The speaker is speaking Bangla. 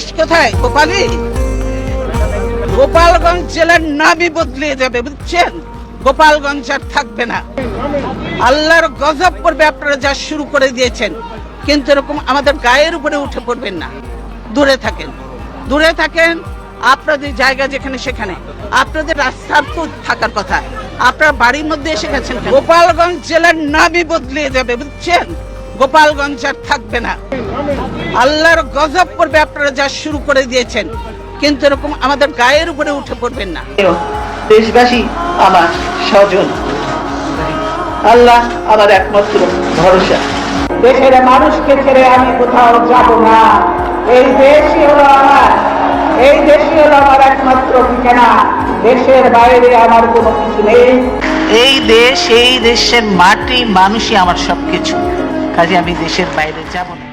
দেশ কোথায়, গোপালী? গোপালগঞ্জ জেলার নামই বদলে যাবে, বুঝছেন? গোপালগঞ্জ আর থাকবে না। আল্লাহর গজব করবে আপনারা যা শুরু করে দিয়েছেন। কিন্তু এরকম আমাদের গায়ের উপরে উঠে পড়বেন না। দূরে থাকেন। দূরে থাকেন, আপনাদের জায়গা যেখানে সেখানে। আপনাদের রাস্তার তো থাকার কথা। আপনার বাড়ির মধ্যে এসে গেছেন গোপালগঞ্জ জেলার নামই বদলে যাবে, বুঝছেন? গোপালগঞ্জ আর থাকবে না। আল্লাহর গজব করবে আপনারা যা শুরু করে দিয়েছেন। কিন্তু এরকম আমাদের গায়ের উপরে উঠে পড়বেন না। দেশবাসী আমার স্বজন আল্লাহ আমার একমাত্র ভরসা। দেশের মানুষকে ছেড়ে আমি কোথাও যাব না। এই দেশই হলো আমার এই দেশই হলো আমার একমাত্র ঠিকানা। দেশের বাইরে আমার কোনো কিছু নেই। এই দেশ এই দেশের মাটি মানুষই আমার সবকিছু। কাজে আমি দেশের বাইরে যাব না।